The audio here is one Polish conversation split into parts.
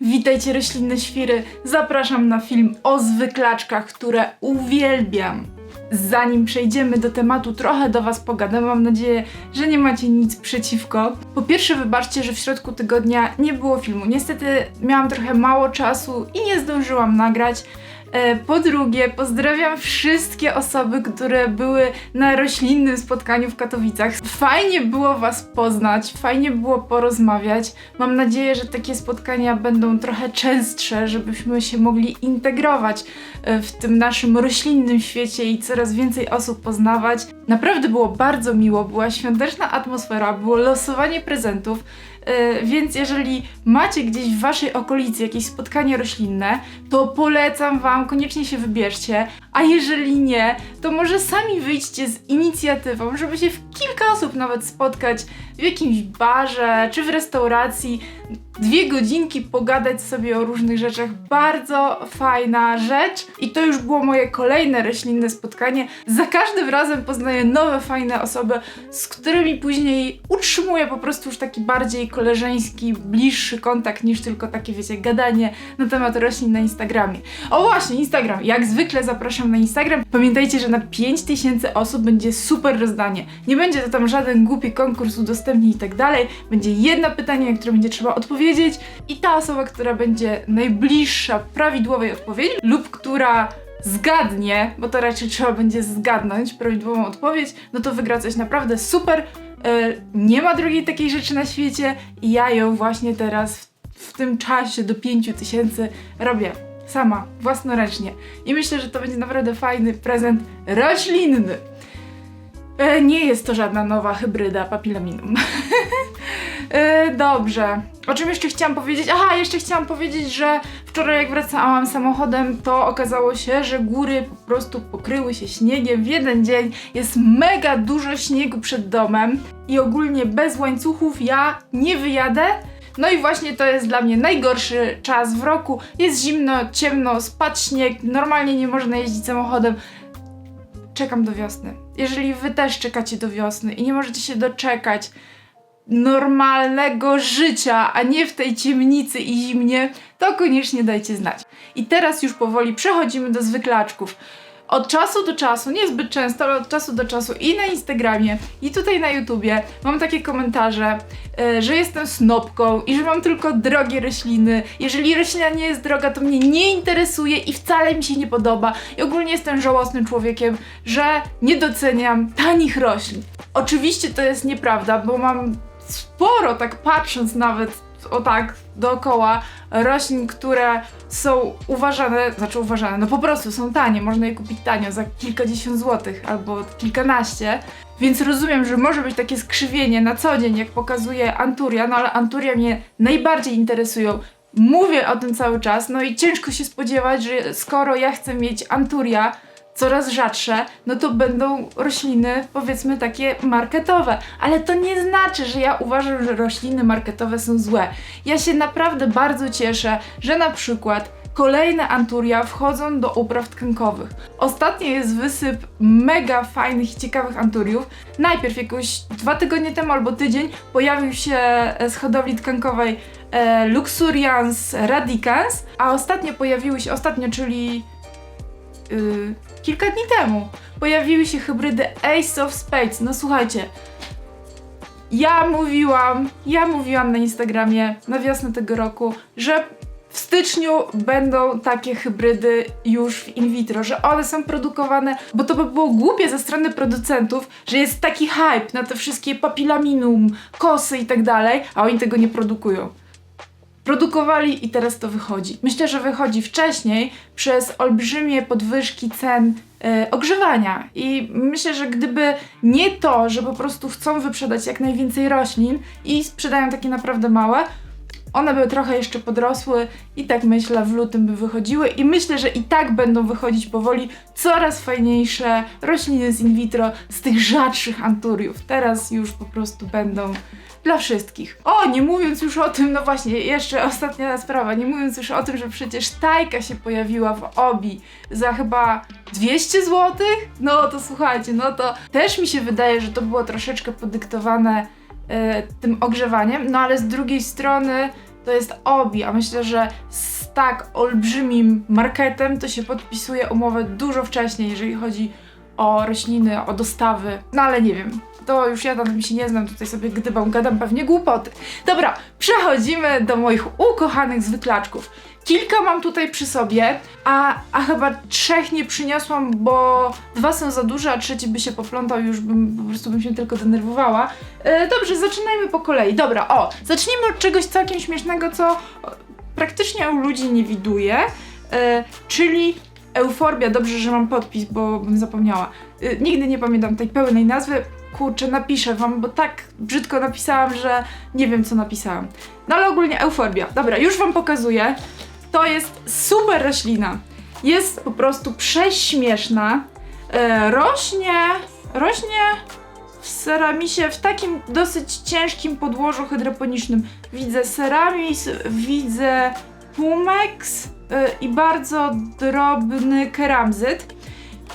Witajcie roślinne świry. Zapraszam na film o zwyklaczkach, które uwielbiam. Zanim przejdziemy do tematu, trochę do Was pogadam. Mam nadzieję, że nie macie nic przeciwko. Po pierwsze, wybaczcie, że w środku tygodnia nie było filmu. Niestety miałam trochę mało czasu i nie zdążyłam nagrać. E, Po drugie, pozdrawiam wszystkie osoby, które były na roślinnym spotkaniu w Katowicach. Fajnie było Was poznać, fajnie było porozmawiać. Mam nadzieję, że takie spotkania będą trochę częstsze, żebyśmy się mogli integrować e, w tym naszym roślinnym świecie i coraz więcej osób poznawać. Naprawdę było bardzo miło, była świąteczna atmosfera, było losowanie prezentów. E, Więc jeżeli macie gdzieś w waszej okolicy jakieś spotkanie roślinne, to polecam wam, koniecznie się wybierzcie. A jeżeli nie, to może sami wyjdźcie z inicjatywą, żeby się w kilka osób nawet spotkać w jakimś barze czy w restauracji. Dwie godzinki pogadać sobie o różnych rzeczach. Bardzo fajna rzecz. I to już było moje kolejne roślinne spotkanie. Za każdym razem poznaję nowe, fajne osoby, z którymi później utrzymuję po prostu już taki bardziej koleżeński, bliższy kontakt niż tylko takie, wiecie, gadanie na temat roślin na Instagramie. O właśnie, Instagram. Jak zwykle zapraszam na Instagram. Pamiętajcie, że na 5000 osób będzie super rozdanie. Nie będzie to tam żaden głupi konkurs, udostępnij i tak dalej. Będzie jedno pytanie, na które będzie trzeba odpowiedzieć i ta osoba, która będzie najbliższa prawidłowej odpowiedzi lub która zgadnie, bo to raczej trzeba będzie zgadnąć prawidłową odpowiedź, no to wygra coś naprawdę super. E, nie ma drugiej takiej rzeczy na świecie i ja ją właśnie teraz w, w tym czasie do 5000 robię sama, własnoręcznie. I myślę, że to będzie naprawdę fajny prezent roślinny. E, nie jest to żadna nowa hybryda papilominum. e, dobrze. O czym jeszcze chciałam powiedzieć? Aha, jeszcze chciałam powiedzieć, że wczoraj jak wracałam samochodem, to okazało się, że góry po prostu pokryły się śniegiem w jeden dzień. Jest mega dużo śniegu przed domem i ogólnie bez łańcuchów ja nie wyjadę. No i właśnie to jest dla mnie najgorszy czas w roku. Jest zimno, ciemno, spadł śnieg, normalnie nie można jeździć samochodem. Czekam do wiosny. Jeżeli wy też czekacie do wiosny i nie możecie się doczekać normalnego życia, a nie w tej ciemnicy i zimnie, to koniecznie dajcie znać. I teraz już powoli przechodzimy do zwyklaczków. Od czasu do czasu, niezbyt często, ale od czasu do czasu i na Instagramie, i tutaj na YouTubie mam takie komentarze, e, że jestem snopką i że mam tylko drogie rośliny. Jeżeli roślina nie jest droga, to mnie nie interesuje i wcale mi się nie podoba. I ogólnie jestem żałosnym człowiekiem, że nie doceniam tanich roślin. Oczywiście to jest nieprawda, bo mam sporo, tak patrząc nawet o tak dookoła, roślin, które są uważane, znaczy uważane, no po prostu są tanie, można je kupić tanio za kilkadziesiąt złotych albo kilkanaście. Więc rozumiem, że może być takie skrzywienie na co dzień, jak pokazuje Anturia, no ale Anturia mnie najbardziej interesują. Mówię o tym cały czas, no i ciężko się spodziewać, że skoro ja chcę mieć Anturia, coraz rzadsze, no to będą rośliny, powiedzmy, takie marketowe. Ale to nie znaczy, że ja uważam, że rośliny marketowe są złe. Ja się naprawdę bardzo cieszę, że na przykład kolejne anturia wchodzą do upraw tkankowych. Ostatnio jest wysyp mega fajnych i ciekawych anturiów. Najpierw jakoś dwa tygodnie temu albo tydzień pojawił się e, z hodowli tkankowej e, Luxurians radicans, a ostatnio pojawiły się, ostatnio, czyli yy, kilka dni temu pojawiły się hybrydy Ace of Spades. No słuchajcie, ja mówiłam, ja mówiłam na Instagramie na wiosnę tego roku, że w styczniu będą takie hybrydy już w in vitro, że one są produkowane, bo to by było głupie ze strony producentów, że jest taki hype na te wszystkie papilaminum, kosy i tak dalej, a oni tego nie produkują produkowali i teraz to wychodzi. Myślę, że wychodzi wcześniej przez olbrzymie podwyżki cen e, ogrzewania i myślę, że gdyby nie to, że po prostu chcą wyprzedać jak najwięcej roślin i sprzedają takie naprawdę małe, one by trochę jeszcze podrosły i tak myślę w lutym by wychodziły i myślę, że i tak będą wychodzić powoli coraz fajniejsze rośliny z in vitro z tych rzadszych anturiów. Teraz już po prostu będą dla wszystkich. O, nie mówiąc już o tym, no właśnie, jeszcze ostatnia sprawa, nie mówiąc już o tym, że przecież Tajka się pojawiła w Obi za chyba 200 zł? No to słuchajcie, no to też mi się wydaje, że to było troszeczkę podyktowane e, tym ogrzewaniem, no ale z drugiej strony to jest Obi, a myślę, że z tak olbrzymim marketem to się podpisuje umowę dużo wcześniej, jeżeli chodzi o rośliny, o dostawy. No ale nie wiem, to już ja tym się nie znam, tutaj sobie gdybam, gadam pewnie głupoty. Dobra, przechodzimy do moich ukochanych zwyklaczków. Kilka mam tutaj przy sobie, a, a chyba trzech nie przyniosłam, bo dwa są za duże, a trzeci by się poplątał, już bym po prostu bym się tylko denerwowała. E, dobrze, zaczynajmy po kolei. Dobra, o, zacznijmy od czegoś całkiem śmiesznego, co o, praktycznie u ludzi nie widuję, e, czyli euforbia. Dobrze, że mam podpis, bo bym zapomniała. E, nigdy nie pamiętam tej pełnej nazwy. Kurczę, napiszę wam, bo tak brzydko napisałam, że nie wiem co napisałam. No ale ogólnie euforbia. Dobra, już wam pokazuję. To jest super roślina. Jest po prostu prześmieszna. E, rośnie, rośnie w ceramisie, w takim dosyć ciężkim podłożu hydroponicznym. Widzę ceramis, widzę pumex y, i bardzo drobny keramzyt.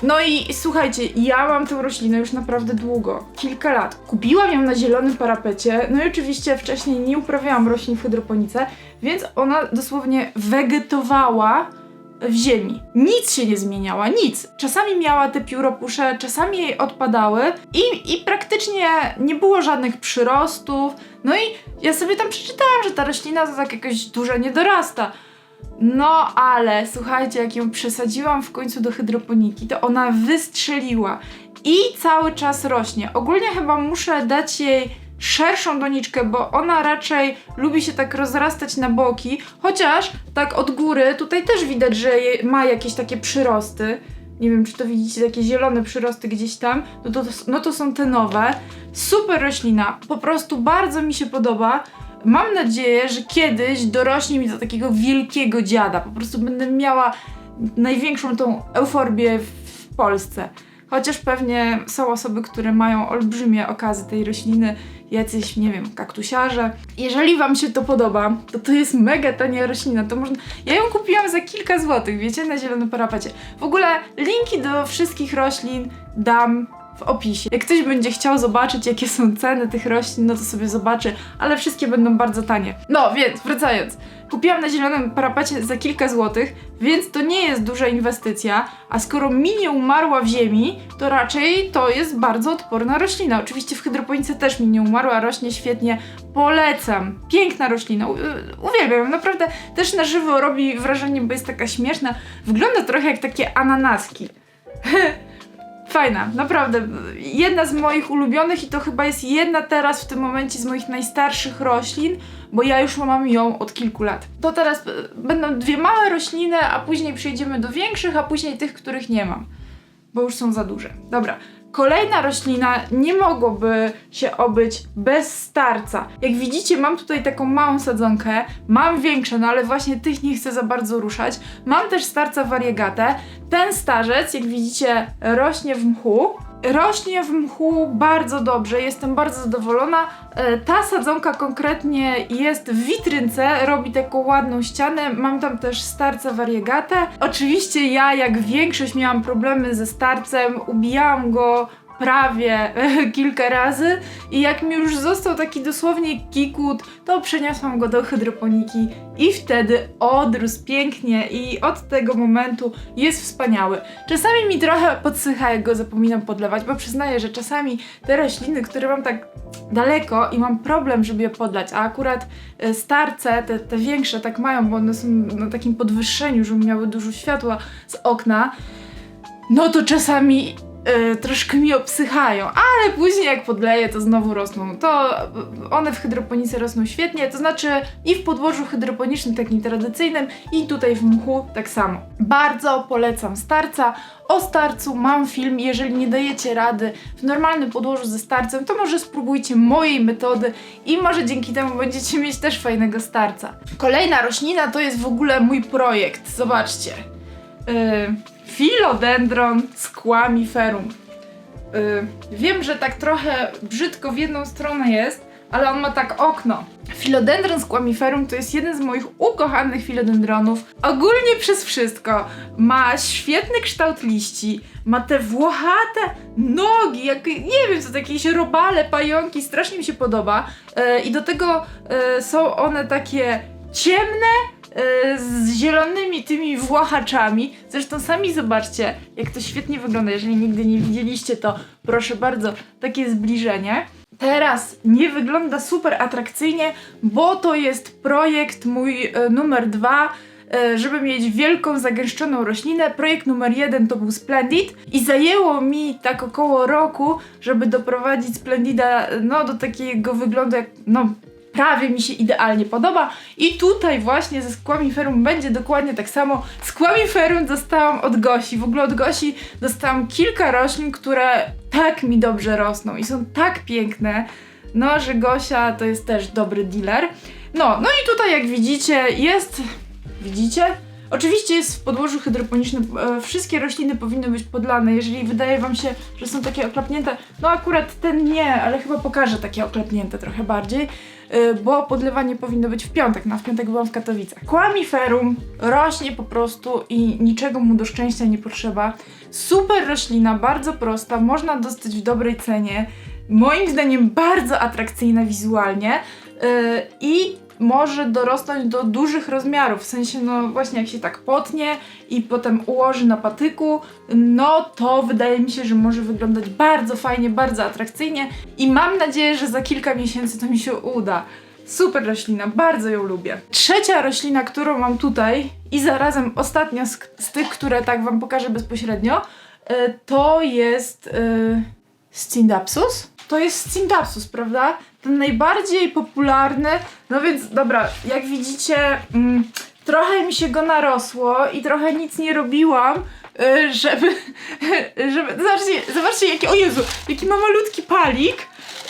No i słuchajcie, ja mam tę roślinę już naprawdę długo, kilka lat. Kupiłam ją na zielonym parapecie, no i oczywiście wcześniej nie uprawiałam roślin w hydroponice, więc ona dosłownie wegetowała w ziemi. Nic się nie zmieniała, nic. Czasami miała te pióropusze, czasami jej odpadały i, i praktycznie nie było żadnych przyrostów. No i ja sobie tam przeczytałam, że ta roślina to tak jakoś dużo nie dorasta. No ale słuchajcie, jak ją przesadziłam w końcu do hydroponiki, to ona wystrzeliła i cały czas rośnie. Ogólnie chyba muszę dać jej szerszą doniczkę, bo ona raczej lubi się tak rozrastać na boki, chociaż tak od góry tutaj też widać, że ma jakieś takie przyrosty. Nie wiem, czy to widzicie, takie zielone przyrosty gdzieś tam. No to, no to są te nowe. Super roślina, po prostu bardzo mi się podoba. Mam nadzieję, że kiedyś dorośnie mi do takiego wielkiego dziada. Po prostu będę miała największą tą euforbię w Polsce. Chociaż pewnie są osoby, które mają olbrzymie okazy tej rośliny, jacyś, nie wiem, kaktusiarze. Jeżeli Wam się to podoba, to to jest mega tania roślina. To można... Ja ją kupiłam za kilka złotych, wiecie, na zielonym parapacie. W ogóle linki do wszystkich roślin dam w opisie. Jak ktoś będzie chciał zobaczyć, jakie są ceny tych roślin, no to sobie zobaczy, ale wszystkie będą bardzo tanie. No, więc wracając. Kupiłam na zielonym parapacie za kilka złotych, więc to nie jest duża inwestycja, a skoro mi nie umarła w ziemi, to raczej to jest bardzo odporna roślina. Oczywiście w hydroponice też mi nie umarła, rośnie świetnie, polecam. Piękna roślina, u- uwielbiam ją, naprawdę też na żywo robi wrażenie, bo jest taka śmieszna. Wygląda trochę jak takie ananaski. Fajna, naprawdę. Jedna z moich ulubionych i to chyba jest jedna teraz w tym momencie z moich najstarszych roślin, bo ja już mam ją od kilku lat. To teraz e, będą dwie małe rośliny, a później przejdziemy do większych, a później tych, których nie mam, bo już są za duże. Dobra. Kolejna roślina nie mogłoby się obyć bez starca. Jak widzicie, mam tutaj taką małą sadzonkę, mam większe, no ale właśnie tych nie chcę za bardzo ruszać. Mam też starca variegatę. Ten starzec, jak widzicie, rośnie w mchu. Rośnie w mchu bardzo dobrze, jestem bardzo zadowolona. E, Ta sadzonka konkretnie jest w witrynce, robi taką ładną ścianę. Mam tam też starca variegatę. Oczywiście ja, jak większość, miałam problemy ze starcem, ubijałam go prawie kilka razy i jak mi już został taki dosłownie kikut, to przeniosłam go do hydroponiki i wtedy odrósł pięknie i od tego momentu jest wspaniały. Czasami mi trochę podsycha, jak go zapominam podlewać, bo przyznaję, że czasami te rośliny, które mam tak daleko i mam problem, żeby je podlać, a akurat e, starce, te, te większe tak mają, bo one są na takim podwyższeniu, żeby miały dużo światła z okna, no to czasami e, troszkę mi obsychają, ale później jak podleję, to znowu rosną. To one w hydroponice rosną świetnie, to znaczy i w podłożu hydroponicznym, takim tradycyjnym, i tutaj w mchu tak samo. Bardzo polecam starca. O starcu mam film, jeżeli nie dajecie rady w normalnym podłożu ze starcem, to może spróbujcie mojej metody i może dzięki temu będziecie mieć też fajnego starca. Kolejna roślina to jest w ogóle mój projekt, zobaczcie. Yy, Philodendron squamiferum. Yy, wiem, że tak trochę brzydko w jedną stronę jest, ale on ma tak okno. Philodendron squamiferum to jest jeden z moich ukochanych philodendronów. Ogólnie przez wszystko. Ma świetny kształt liści, ma te włochate nogi, jak, nie wiem, co to jakieś robale, pająki, strasznie mi się podoba. Yy, I do tego yy, są one takie ciemne z zielonymi tymi włachaczami. Zresztą sami zobaczcie, jak to świetnie wygląda. Jeżeli nigdy nie widzieliście, to proszę bardzo, takie zbliżenie. Teraz nie wygląda super atrakcyjnie, bo to jest projekt mój e, numer dwa, e, żeby mieć wielką, zagęszczoną roślinę. Projekt numer jeden to był Splendid i zajęło mi tak około roku, żeby doprowadzić Splendida no, do takiego wyglądu, jak no, prawie mi się idealnie podoba. I tutaj właśnie ze Squamiferum będzie dokładnie tak samo. Squamiferum dostałam od Gosi. W ogóle od Gosi dostałam kilka roślin, które tak mi dobrze rosną i są tak piękne. No, że Gosia to jest też dobry dealer. No, no i tutaj jak widzicie jest... Widzicie? Oczywiście jest w podłożu hydroponicznym, e, wszystkie rośliny powinny być podlane, jeżeli wydaje wam się, że są takie oklapnięte, no akurat ten nie, ale chyba pokażę takie oklapnięte trochę bardziej, e, bo podlewanie powinno być w piątek, no a w piątek byłam w Katowicach. Kłamiferum rośnie po prostu i niczego mu do szczęścia nie potrzeba. Super roślina, bardzo prosta, można dostać w dobrej cenie, moim zdaniem bardzo atrakcyjna wizualnie yy, i może dorosnąć do dużych rozmiarów, w sensie no właśnie jak się tak potnie i potem ułoży na patyku, no to wydaje mi się, że może wyglądać bardzo fajnie, bardzo atrakcyjnie i mam nadzieję, że za kilka miesięcy to mi się uda. Super roślina, bardzo ją lubię. Trzecia roślina, którą mam tutaj i zarazem ostatnia z, z tych, które tak wam pokażę bezpośrednio, y, to jest y, Scindapsus. To jest Scindapsus, prawda? Ten najbardziej popularny. No więc dobra, jak widzicie, mm, trochę mi się go narosło i trochę nic nie robiłam, y, żeby, żeby zobaczcie, zobaczcie jaki, o Jezu, jaki ma malutki palik,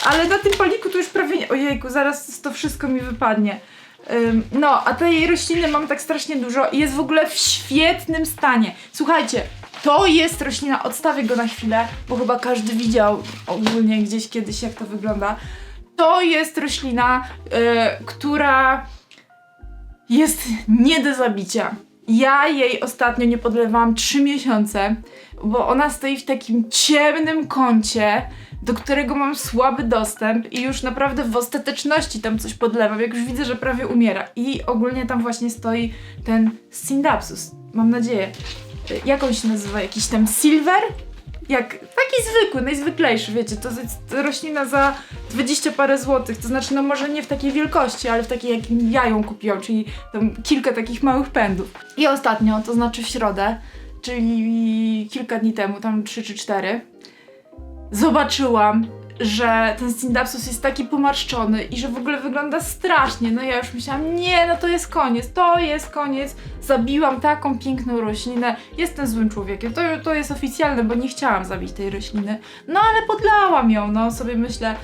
ale na tym paliku to już prawie nie, ojejku, zaraz to wszystko mi wypadnie. No, a tej rośliny mam tak strasznie dużo i jest w ogóle w świetnym stanie. Słuchajcie, to jest roślina, odstawię go na chwilę, bo chyba każdy widział ogólnie gdzieś kiedyś jak to wygląda. To jest roślina, y, która jest nie do zabicia. Ja jej ostatnio nie podlewałam 3 miesiące, bo ona stoi w takim ciemnym kącie, do którego mam słaby dostęp i już naprawdę w ostateczności tam coś podlewam, jak już widzę, że prawie umiera. I ogólnie tam właśnie stoi ten Syndapsus, mam nadzieję. Y, Jak on się nazywa? Jakiś tam Silver? Jak, taki zwykły, najzwyklejszy, wiecie, to jest roślina za 20 parę złotych, to znaczy, no może nie w takiej wielkości, ale w takiej, jak ja ją kupiłam, czyli tam kilka takich małych pędów. I ostatnio, to znaczy w środę, czyli kilka dni temu, tam 3 czy 4, zobaczyłam, że ten Syndapsus jest taki pomarszczony i że w ogóle wygląda strasznie. No ja już myślałam, nie, no to jest koniec, to jest koniec. Zabiłam taką piękną roślinę. Jestem złym człowiekiem. To, to jest oficjalne, bo nie chciałam zabić tej rośliny. No ale podlałam ją, no sobie myślę,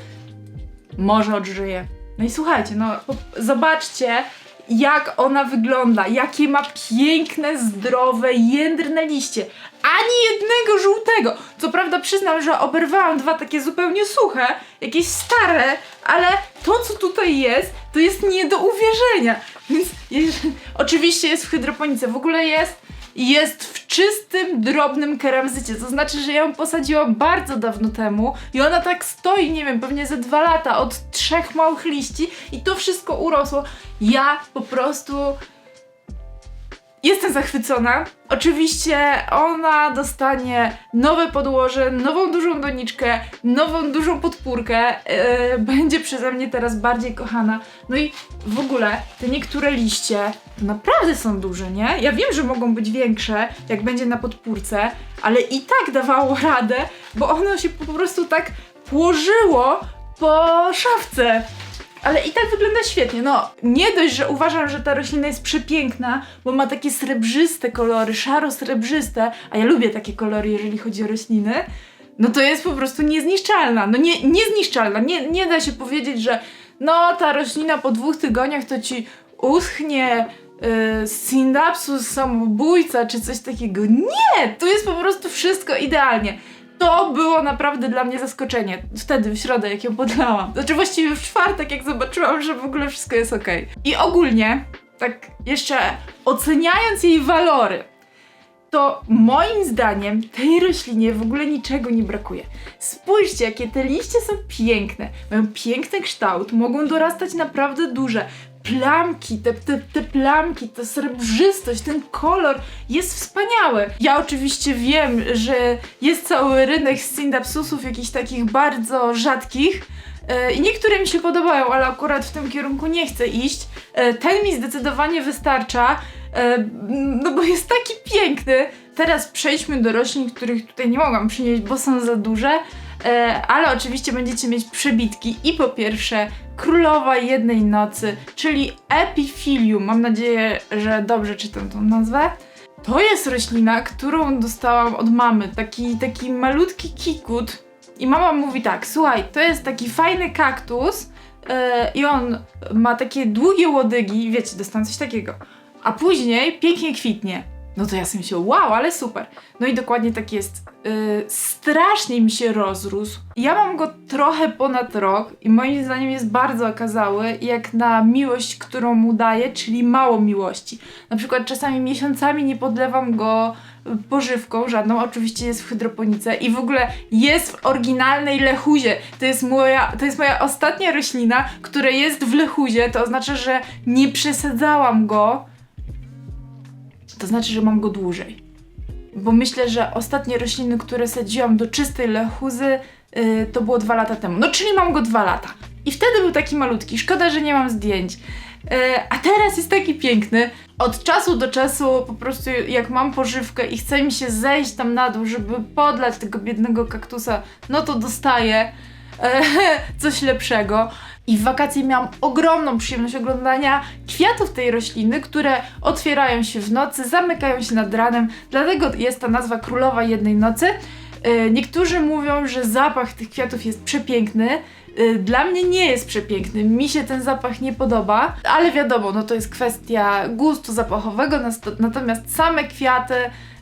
może odżyje. No i słuchajcie, no zobaczcie, jak ona wygląda, jakie ma piękne, zdrowe, jędrne liście. Ani jednego żółtego. Co prawda przyznam, że oberwałam dwa takie zupełnie suche, jakieś stare, ale to, co tutaj jest, to jest nie do uwierzenia. Więc jeż- oczywiście jest w hydroponice, w ogóle jest jest w czystym, drobnym keramzycie. To znaczy, że ja ją posadziłam bardzo dawno temu i ona tak stoi, nie wiem, pewnie ze dwa lata od trzech małych liści i to wszystko urosło. Ja po prostu Jestem zachwycona. Oczywiście ona dostanie nowe podłoże, nową dużą doniczkę, nową dużą podpórkę. Yy, będzie przeze mnie teraz bardziej kochana. No i w ogóle te niektóre liście naprawdę są duże, nie? Ja wiem, że mogą być większe, jak będzie na podpórce, ale i tak dawało radę, bo ono się po prostu tak płożyło po szafce. Ale i tak wygląda świetnie. No, nie dość, że uważam, że ta roślina jest przepiękna, bo ma takie srebrzyste kolory, szaro-srebrzyste, a ja lubię takie kolory, jeżeli chodzi o rośliny. No to jest po prostu niezniszczalna. No nie, niezniszczalna. Nie, nie da się powiedzieć, że no ta roślina po dwóch tygodniach to ci uschnie, yy, syndapsus samobójca czy coś takiego. Nie! Tu jest po prostu wszystko idealnie. To było naprawdę dla mnie zaskoczenie. Wtedy, w środę, jak ją podlałam. Znaczy właściwie w czwartek, jak zobaczyłam, że w ogóle wszystko jest ok. I ogólnie, tak jeszcze oceniając jej walory, to moim zdaniem tej roślinie w ogóle niczego nie brakuje. Spójrzcie, jakie te liście są piękne. Mają piękny kształt, mogą dorastać naprawdę duże. Plamki, te, te, te plamki, ta srebrzystość, ten kolor jest wspaniały. Ja oczywiście wiem, że jest cały rynek Scindapsusów, jakichś takich bardzo rzadkich, E, I niektóre mi się podobają, ale akurat w tym kierunku nie chcę iść. E, Ten mi zdecydowanie wystarcza, e, no bo jest taki piękny. Teraz przejdźmy do roślin, których tutaj nie mogłam przynieść, bo są za duże. Ale oczywiście będziecie mieć przebitki i po pierwsze Królowa Jednej Nocy, czyli Epifilium. Mam nadzieję, że dobrze czytam tą nazwę. To jest roślina, którą dostałam od mamy. Taki, taki malutki kikut. I mama mówi tak, słuchaj, to jest taki fajny kaktus yy, i on ma takie długie łodygi, wiecie, dostałam coś takiego. A później pięknie kwitnie. No to ja sobie się, wow, ale super. No i dokładnie tak jest. Yy, strasznie mi się rozrósł. Ja mam go trochę ponad rok i moim zdaniem jest bardzo okazały, jak na miłość, którą mu daję, czyli mało miłości. Na przykład czasami miesiącami nie podlewam go pożywką żadną, oczywiście jest w hydroponice i w ogóle jest w oryginalnej lechuzie. To jest moja, to jest moja ostatnia roślina, która jest w lechuzie, to oznacza, że nie przesadzałam go. To znaczy, że mam go dłużej. Bo myślę, że ostatnie rośliny, które sadziłam do czystej lechuzy, yy, to było dwa lata temu. No czyli mam go dwa lata. I wtedy był taki malutki. Szkoda, że nie mam zdjęć. Yy, a teraz jest taki piękny. Od czasu do czasu po prostu jak mam pożywkę i chce mi się zejść tam na dół, żeby podlać tego biednego kaktusa, no to dostaję coś lepszego. I w wakacje miałam ogromną przyjemność oglądania kwiatów tej rośliny, które otwierają się w nocy, zamykają się nad ranem, dlatego jest ta nazwa Królowa Jednej Nocy. E, Niektórzy mówią, że zapach tych kwiatów jest przepiękny. E, Dla mnie nie jest przepiękny, mi się ten zapach nie podoba, ale wiadomo, no to jest kwestia gustu zapachowego, natomiast same kwiaty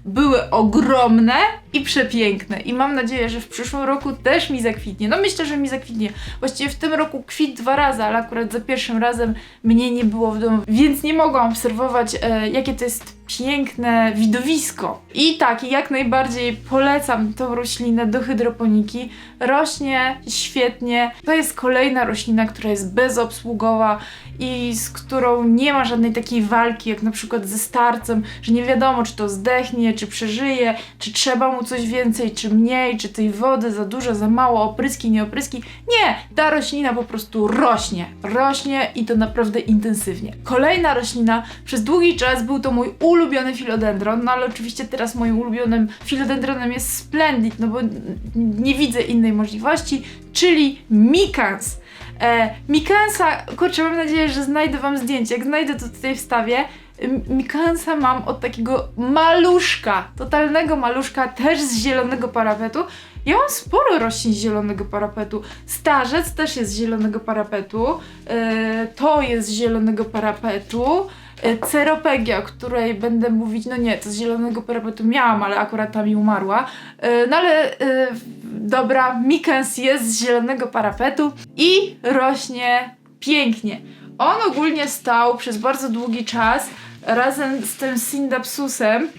były ogromne i przepiękne i mam nadzieję, że w przyszłym roku też mi zakwitnie. No myślę, że mi zakwitnie. Właściwie w tym roku kwit dwa razy, ale akurat za pierwszym razem mnie nie było w domu, więc nie mogłam obserwować, e, jakie to jest piękne widowisko. I tak, jak najbardziej polecam tą roślinę do hydroponiki. Rośnie świetnie. To jest kolejna roślina, która jest bezobsługowa i z którą nie ma żadnej takiej walki, jak na przykład ze starcem, że nie wiadomo, czy to zdechnie, czy przeżyje, czy trzeba mu coś więcej, czy mniej, czy tej wody za dużo, za mało, opryski, nie opryski. Nie, ta roślina po prostu rośnie. Rośnie i to naprawdę intensywnie. Kolejna roślina, przez długi czas był to mój ulubiony filodendron, no ale oczywiście teraz moim ulubionym filodendronem jest Splendid, no bo nie widzę innej możliwości, czyli Mikans. E, Mikansa, kurczę, mam nadzieję, że znajdę wam zdjęcie. Jak znajdę, to tutaj wstawię. Mikansa mam od takiego maluszka, totalnego maluszka, też z zielonego parapetu. Ja mam sporo roślin z zielonego parapetu. Starzec też jest z zielonego parapetu. E, to jest z zielonego parapetu. E, Ceropegia, o której będę mówić, no nie, to z zielonego parapetu miałam, ale akurat ta mi umarła. E, No ale e, dobra, Mikens jest z zielonego parapetu i rośnie pięknie. On ogólnie stał przez bardzo długi czas razem z tym Sindapsusem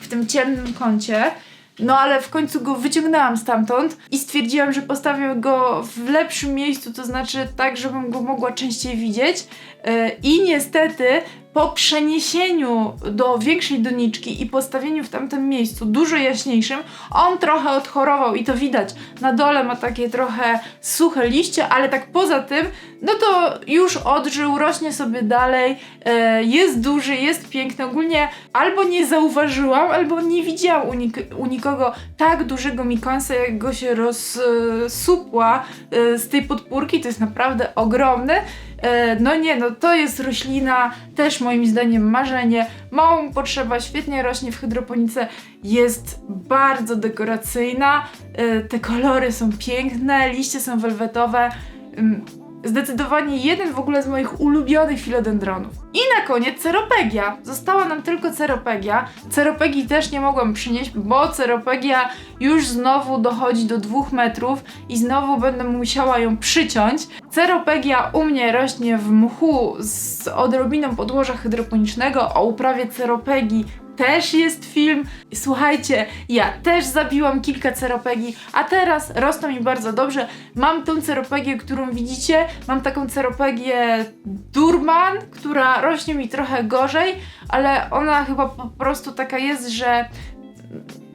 w tym ciemnym kącie. No ale w końcu go wyciągnęłam stamtąd i stwierdziłam, że postawię go w lepszym miejscu, to znaczy tak, żebym go mogła częściej widzieć. Yy, I niestety po przeniesieniu do większej doniczki i postawieniu w tamtym miejscu dużo jaśniejszym, on trochę odchorował i to widać. Na dole ma takie trochę suche liście, ale tak poza tym, no to już odżył, rośnie sobie dalej, e, jest duży, jest piękny. Ogólnie albo nie zauważyłam, albo nie widziałam u, nik- u nikogo tak dużego mikonsa, jak go się rozsupła e, z tej podpórki. To jest naprawdę ogromny. E, No nie, no to jest roślina, też moim zdaniem marzenie. Mało mu potrzeba, świetnie rośnie w hydroponice, jest bardzo dekoracyjna. E, Te kolory są piękne, liście są welwetowe. Ym, Zdecydowanie jeden w ogóle z moich ulubionych filodendronów. I na koniec ceropegia. Została nam tylko ceropegia. Ceropegii też nie mogłam przynieść, bo ceropegia już znowu dochodzi do dwóch metrów i znowu będę musiała ją przyciąć. Ceropegia u mnie rośnie w mchu z odrobiną podłoża hydroponicznego. O uprawie ceropegii też jest film. Słuchajcie, ja też zabiłam kilka ceropegi, a teraz rosną mi bardzo dobrze. Mam tą ceropegię, którą widzicie. Mam taką ceropegię Durman, która rośnie mi trochę gorzej, ale ona chyba po prostu taka jest, że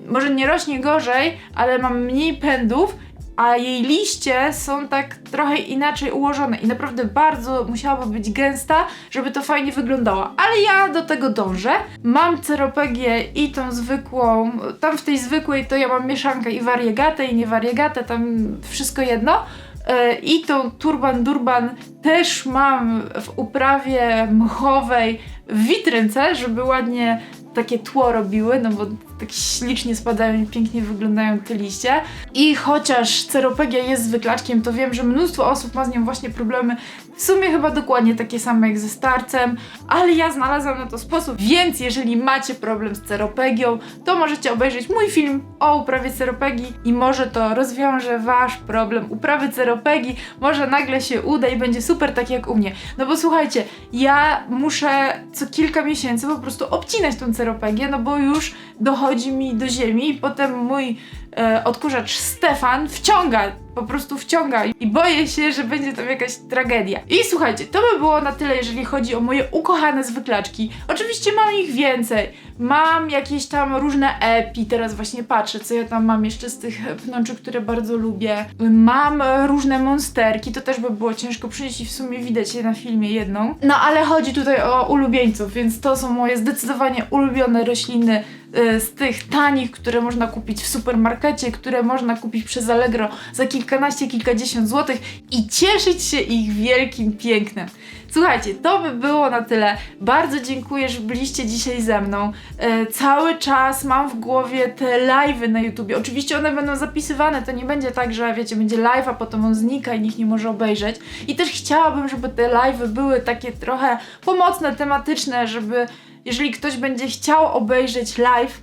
może nie rośnie gorzej, ale mam mniej pędów, a jej liście są tak trochę inaczej ułożone i naprawdę bardzo musiałaby być gęsta, żeby to fajnie wyglądało. Ale ja do tego dążę. Mam ceropegię i tą zwykłą, tam w tej zwykłej to ja mam mieszankę i wariegatę i nie wariegatę, tam wszystko jedno. E, I tą turban durban też mam w uprawie mchowej w witrynce, żeby ładnie takie tło robiły, no bo tak ślicznie spadają i pięknie wyglądają te liście. I chociaż ceropegia jest zwyklaczkiem, to wiem, że mnóstwo osób ma z nią właśnie problemy. W sumie chyba dokładnie takie same jak ze starcem, ale ja znalazłam na to sposób, więc jeżeli macie problem z ceropegią, to możecie obejrzeć mój film o uprawie ceropegii i może to rozwiąże wasz problem uprawy ceropegii, może nagle się uda i będzie super tak jak u mnie. No bo słuchajcie, ja muszę co kilka miesięcy po prostu obcinać tą ceropegię, no bo już dochodzi mi do ziemi i potem mój e, odkurzacz Stefan wciąga, po prostu wciąga i boję się, że będzie tam jakaś tragedia. I słuchajcie, to by było na tyle, jeżeli chodzi o moje ukochane zwyklaczki. Oczywiście mam ich więcej. Mam jakieś tam różne epi, teraz właśnie patrzę, co ja tam mam jeszcze z tych pnączy, które bardzo lubię. Mam różne monsterki, to też by było ciężko przynieść i w sumie widać je na filmie jedną. No ale chodzi tutaj o ulubieńców, więc to są moje zdecydowanie ulubione rośliny z tych tanich, które można kupić w supermarkecie, które można kupić przez Allegro za kilkanaście, kilkadziesiąt złotych i cieszyć się ich wielkim pięknem. Słuchajcie, to by było na tyle. Bardzo dziękuję, że byliście dzisiaj ze mną. E, cały czas mam w głowie te live'y na YouTubie. Oczywiście one będą zapisywane, to nie będzie tak, że wiecie, będzie live, a potem on znika i nikt nie może obejrzeć. I też chciałabym, żeby te live'y były takie trochę pomocne, tematyczne, żeby jeżeli ktoś będzie chciał obejrzeć live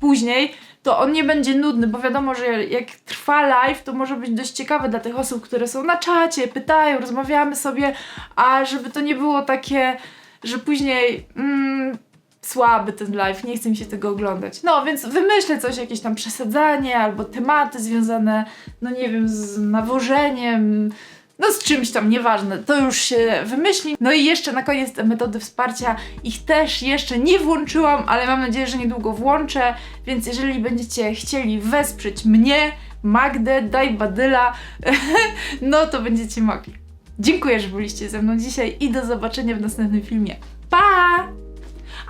później, to on nie będzie nudny, bo wiadomo, że jak trwa live, to może być dość ciekawe dla tych osób, które są na czacie, pytają, rozmawiamy sobie, a żeby to nie było takie, że później mm, słaby ten live, nie chce mi się tego oglądać. No, więc wymyślę coś, jakieś tam przesadzanie albo tematy związane, no nie wiem, z nawożeniem, no z czymś tam, nieważne, to już się wymyśli. No i jeszcze na koniec te metody wsparcia, ich też jeszcze nie włączyłam, ale mam nadzieję, że niedługo włączę, więc jeżeli będziecie chcieli wesprzeć mnie, Magdę, daj badyla, no to będziecie mogli. Dziękuję, że byliście ze mną dzisiaj i do zobaczenia w następnym filmie. Pa!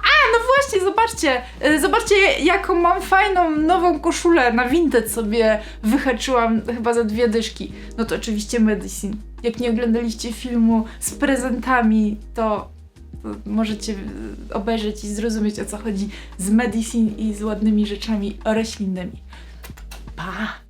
A, no właśnie, zobaczcie, y, zobaczcie jaką mam fajną nową koszulę na Vinted sobie wyhaczyłam chyba za dwie dyszki. No to oczywiście Medicine. Jak nie oglądaliście filmu z prezentami, to, możecie y, obejrzeć i zrozumieć o co chodzi z Medicine i z ładnymi rzeczami roślinnymi. Pa!